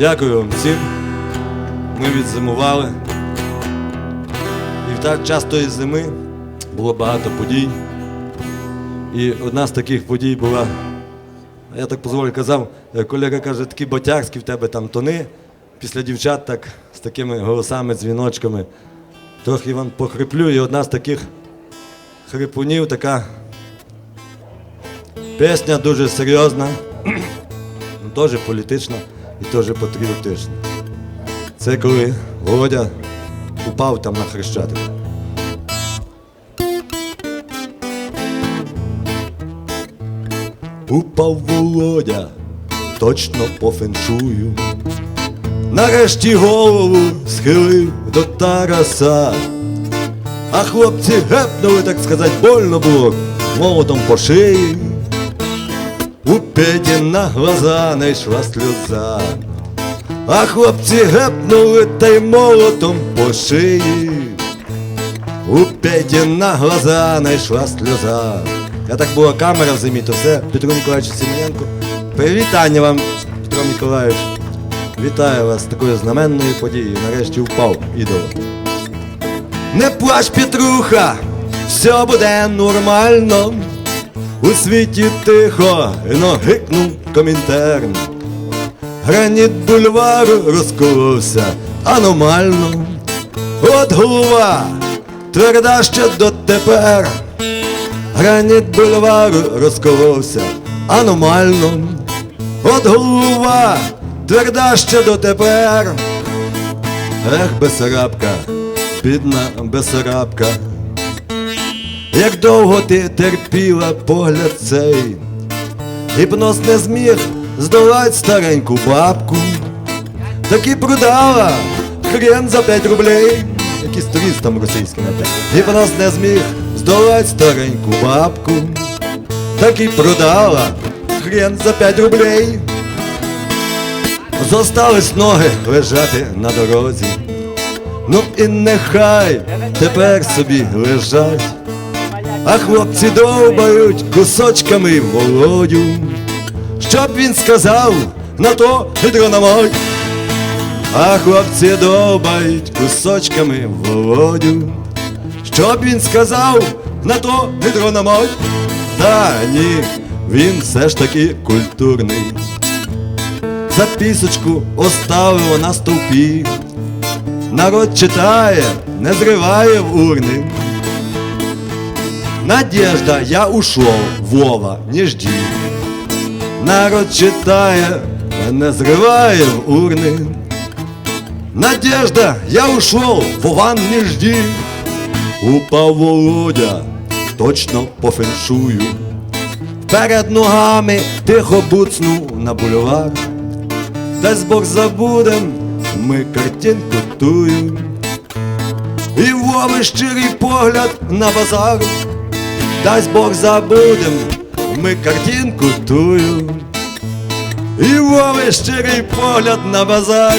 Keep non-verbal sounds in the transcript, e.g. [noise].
Дякую вам всім. Ми відзимували. І в так час тої зими було багато подій. І одна з таких подій була, я так позволю казав, е, колега каже, такі ботярські в тебе там тони. Після дівчат так з такими голосами, дзвіночками. Трохи вам похриплю, і одна з таких хрипунів така пісня дуже серйозна, [clears throat] теж політична і теж патріотична. Це коли Володя упав там на хрещатик. Упав Володя, точно по феншую. Нарешті голову схилив до Тараса. А хлопці гепнули, так сказати, больно було молотом по шиї. У Педі на глаза найшла сльоза. А хлопці гепнули та й молотом по шиї. У Педі на глаза найшла сльоза. Я так була камера в зимі, то все. Петро Ніколаївич Симоненко. Привітання вам, Петро Ніколаївич. Вітаю вас з такою знаменною подією. Нарешті впав ідол. Не плач, Петруха, все буде нормально. У світі тихо, но гикнув комінтерн. Граніт бульвару розколовся аномально. От голова, тверда ще дотепер. Граніт бульвару розколовся аномально. От голова, тверда ще дотепер. Ех, Бесарабка, бідна Бесарабка, як довго ти терпіла погляд цей, гіпноз не зміг здолать стареньку бабку, так і продала хрен за п'ять рублей, якийсь турист там російський напевно. Гіпноз не зміг здолать стареньку бабку, так і продала хрен за п'ять рублей. Зостались ноги лежати на дорозі. Ну і нехай тепер собі лежать, а хлопці довбають кусочками володю, щоб він сказав на то гідрономой. А хлопці довбають кусочками володю, щоб він сказав на то гідрономой. Та ні, він все ж таки культурний. Записочку оставило на стовпі. Народ читає, не зриває в урни. Надежда, я ушов, Вова, не жди. Народ читає, та не зриває в урни. Надежда, я ушел, Вован, не жди. Упав Володя, точно по феншую. Перед ногами тихо буцнув на бульвар. Дасть Бог забудем, ми картинку тую. І Вови щирий погляд на базар. Дасть Бог забудем, ми картинку тую. І Вови щирий погляд на базар.